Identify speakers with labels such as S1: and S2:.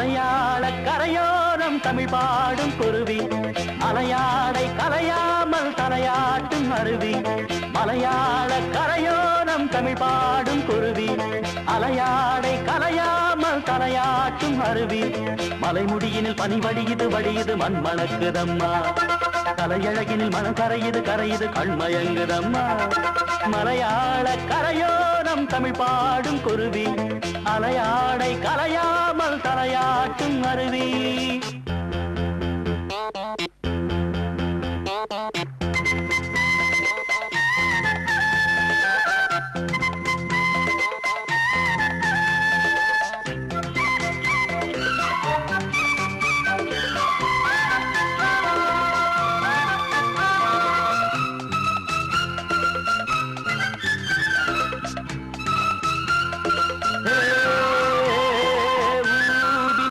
S1: மலையாள கரையோரம் தமிழ் பாடும் குருவி. அலையாடை கலையாமல் தலையாட்டும் அருவி. மலையாள கரையோரம் தமிழ் பாடும் குருவி. அலையாடை கலையாமல் தலையாட்டும் அருவி. மலைமுடியினில் பனி வடியுது வடியுது மண் மணக்குதம்மா. கலையழகினில் மனம் கரையுது கரையுது கண்மயங்குதம்மா மலையாள கரையோரம் தமிழ் பாடும் குருவி. அலையாடை கலையா தலையாட்டும் அருவி